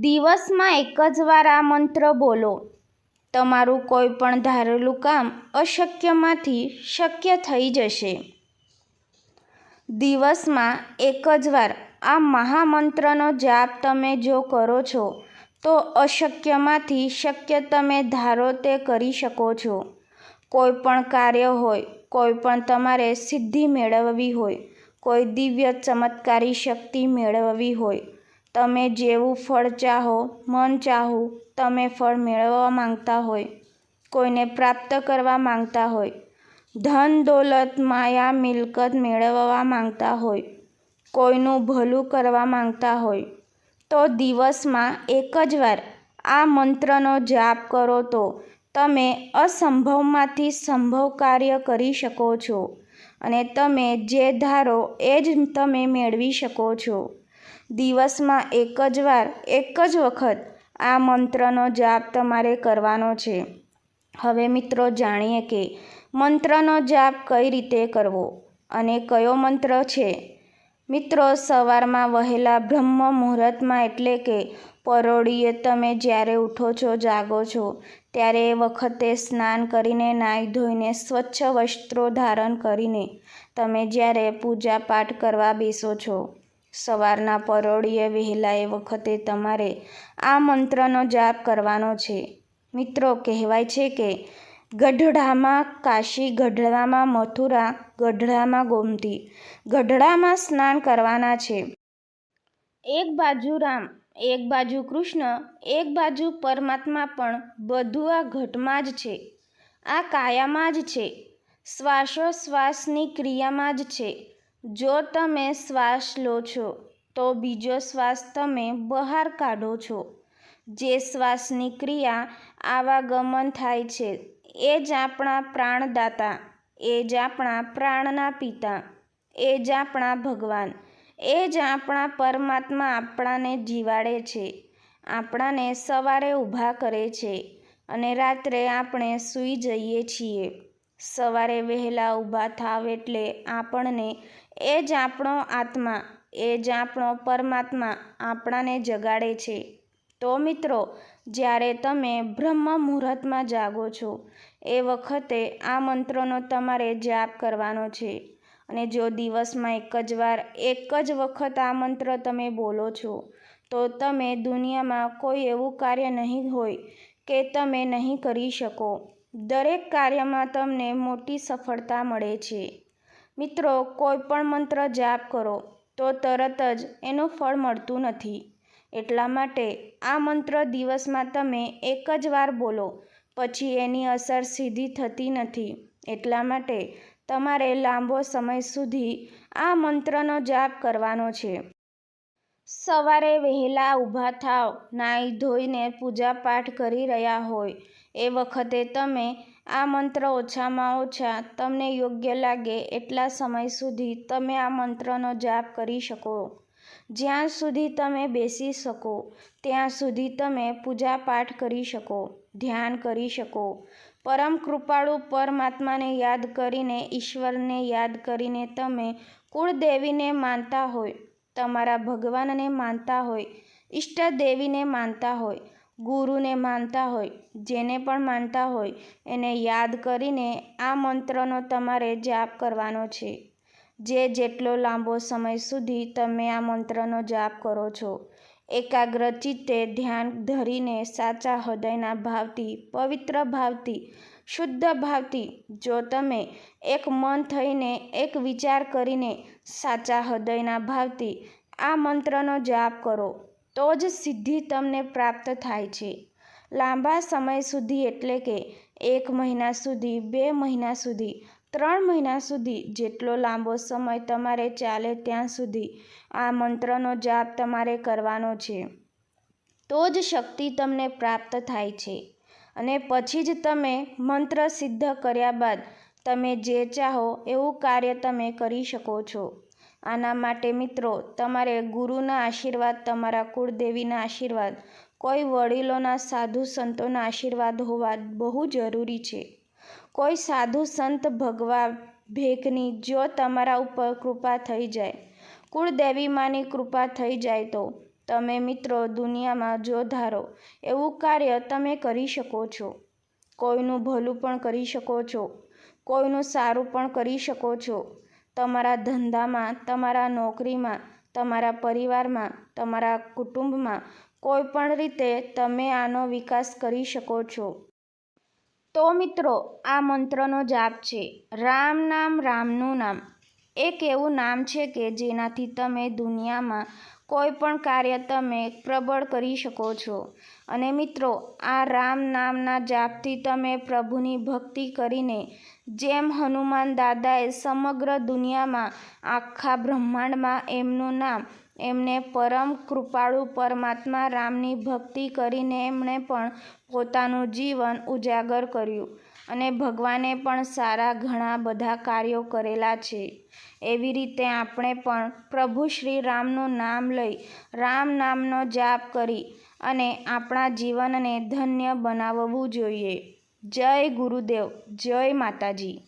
દિવસમાં એક જ વાર આ મંત્ર બોલો. તમારું કોઈ પણ ધારેલું કામ અશક્યમાંથી શક્ય થઈ જશે. દિવસમાં એક જ વાર આ મહામંત્રનો જાપ તમે જો કરો છો, તો અશક્યમાંથી શક્ય તમે ધારો તે કરી શકો છો. કોઈ પણ કાર્ય હોય, કોઈ પણ તમારે સિદ્ધિ મેળવવી હોય, કોઈ દિવ્ય ચમત્કારી શક્તિ મેળવવી હોય તમે જેવું ફળ ચાહો, મન ચાહું, તમે ફળ મેળવવા માંગતા હોય, કોઈને પ્રાપ્ત કરવા માંગતા હોય, ધન દોલત, માયા, મિલકત મેળવવા માંગતા હોય, કોઈનું ભલું કરવા માંગતા હોય, તો દિવસમાં એક જ વાર આ મંત્રનો જાપ કરો તો તમે અસંભવમાંથી સંભવ કાર્ય કરી શકો છો અને તમે જે ધારો એ જ તમે મેળવી શકો છો. દિવસમાં એક જ વાર, એક જ વખત આ મંત્રનો જાપ તમારે કરવાનો છે. હવે મિત્રો જાણીએ કે મંત્રનો જાપ કઈ રીતે કરવો અને કયો મંત્ર છે? મિત્રો, સવારમાં વહેલા બ્રહ્મ મુહૂર્તમાં એટલે કે પરોળીએ તમે જ્યારે ઉઠો છો, જાગો છો, ત્યારે એ વખતે સ્નાન કરીને, નાહી ધોઈને, સ્વચ્છ વસ્ત્રો ધારણ કરીને તમે જ્યારે પૂજા પાઠ કરવા બેસો છો સવારના પરોળીએ વહેલા એ વખતે તમારે આ મંત્રનો જાપ કરવાનો છે. મિત્રો, કહેવાય છે કે ગઢડામાં કાશી, ગઢડામાં મથુરા, ગઢડામાં ગોમતી, ગઢડામાં સ્નાન કરવાના છે. એક બાજુ રામ, એક બાજુ કૃષ્ણ, એક બાજુ પરમાત્મા પણ બધું આ ઘટમાં જ છે. આ કાયામાં જ છે. શ્વાસોશ્વાસની ક્રિયામાં જ છે. જો તમે શ્વાસ લો છો, તો બીજો શ્વાસ તમે બહાર કાઢો છો. જે શ્વાસની ક્રિયા આવાગમન થાય છે, એ જ આપણા પ્રાણદાતા, એ જ આપણા પ્રાણના પિતા, એ જ આપણા ભગવાન, એ જ આપણા પરમાત્મા આપણાને જીવાડે છે, આપણાને સવારે ઊભા કરે છે અને રાત્રે આપણે સૂઈ જઈએ છીએ. સવારે વહેલા ઊભા થાવ એટલે આપણને એ જ આપણો આત્મા, એ જ આપણો પરમાત્મા આપણાને જગાડે છે. તો મિત્રો, જ્યારે તમે બ્રહ્મ મુહૂર્તમાં જાગો છો, એ વખતે આ મંત્રનો તમારે જાપ કરવાનો છે. અને જો દિવસમાં એક જ વાર, એક જ વખત આ મંત્ર તમે બોલો છો, તો તમે દુનિયામાં કોઈ એવું કાર્ય નહીં હોય કે તમે નહીં કરી શકો. દરેક કાર્યમાં તમને મોટી સફળતા મળે છે. મિત્રો, કોઈ પણ મંત્ર જાપ કરો, તો તરત જ એનું ફળ મળતું નથી. એટલા માટે આ મંત્ર દિવસમાં તમે એક જ વાર બોલો, પછી એની અસર સીધી થતી નથી. એટલા માટે તમારે લાંબો સમય સુધી આ મંત્રનો જાપ કરવાનો છે. સવારે વહેલા ઊભા થાવ નાહી ધોઈને પૂજાપાઠ કરી રહ્યા હોય. એ વખતે તમે આ મંત્ર ઓછામાં ઓછા તમને યોગ્ય લાગે એટલા સમય સુધી તમે આ મંત્રનો જાપ કરી શકો. જ્યાં સુધી તમે બેસી શકો, ત્યાં સુધી તમે પૂજાપાઠ કરી શકો, ધ્યાન કરી શકો. પરમ કૃપાળુ પરમાત્માને યાદ કરીને, ઈશ્વરને યાદ કરીને તમે કુળદેવીને માનતા હોય. તમારા ભગવાનને માનતા હોય, ઈષ્ટદેવીને માનતા હોય, ગુરુને માનતા હોય, જેને પણ માનતા હોય, એને યાદ કરીને આ મંત્રનો તમારે જાપ કરવાનો છે. જે જેટલો લાંબો સમય સુધી તમે આ મંત્રનો જાપ કરો છો, એકાગ્ર ચિત્તે ધ્યાન ધરીને સાચા હૃદયના ભાવથી, પવિત્ર ભાવથી શુદ્ધ ભાવથી જો તમે એક મન થઈને એક વિચાર કરીને સાચા હૃદયના ભાવથી આ મંત્રનો જાપ કરો, તો જ સિદ્ધિ તમને પ્રાપ્ત થાય છે. લાંબા સમય સુધી એટલે કે એક મહિના સુધી, બે મહિના સુધી, ત્રણ મહિના સુધી જેટલો લાંબો સમય તમારે ચાલે ત્યાં સુધી આ મંત્રનો જાપ તમારે કરવાનો છે. તો જ શક્તિ તમને પ્રાપ્ત થાય છે. અને પછી જ તમે મંત્ર સિદ્ધ કર્યા બાદ તમે જે ચાહો એવું કાર્ય તમે કરી શકો છો. આના માટે મિત્રો, તમારે ગુરુના આશીર્વાદ, તમારા કુળદેવીના આશીર્વાદ, કોઈ વડીલોના સાધુ સંતોના આશીર્વાદ હોવા બહુ જરૂરી છે. કોઈ સાધુ સંત ભગવા ભેખની જો તમારા ઉપર કૃપા થઈ જાય, કુળદેવી માની કૃપા થઈ જાય તો તમે મિત્રો દુનિયામાં જો ધારો, એવું કાર્ય તમે કરી શકો છો. કોઈનું ભલું પણ કરી શકો છો. કોઈનું સારું પણ કરી શકો છો. તમારા ધંધામાં, તમારા નોકરીમાં, તમારા પરિવારમાં, તમારા કુટુંબમાં કોઈ પણ રીતે તમે આનો વિકાસ કરી શકો છો. તો મિત્રો, આ મંત્રનો જાપ છે. રામ નામ, રામનું નામ. એક એવું નામ છે કે જેનાથી તમે દુનિયામાં કોઈ પણ કાર્ય તમે પ્રબળ કરી શકો છો. અને મિત્રો, આ રામ નામના જાપથી તમે પ્રભુની ભક્તિ કરીને, જેમ હનુમાન દાદાએ સમગ્ર દુનિયામાં આખા બ્રહ્માંડમાં એમનું નામ, એમને પરમ કૃપાળુ પરમાત્મા રામની ભક્તિ કરીને એમણે પણ પોતાનું જીવન ઉજાગર કર્યું. અને ભગવાને પણ સારા ઘણા બધા કાર્યો કરેલા છે. એવી રીતે આપણે પણ પ્રભુ શ્રી રામનું નામ લઈ રામ નામનો જાપ કરી અને આપણા જીવનને ધન્ય બનાવવું જોઈએ. જય ગુરુદેવ, જય માતાજી.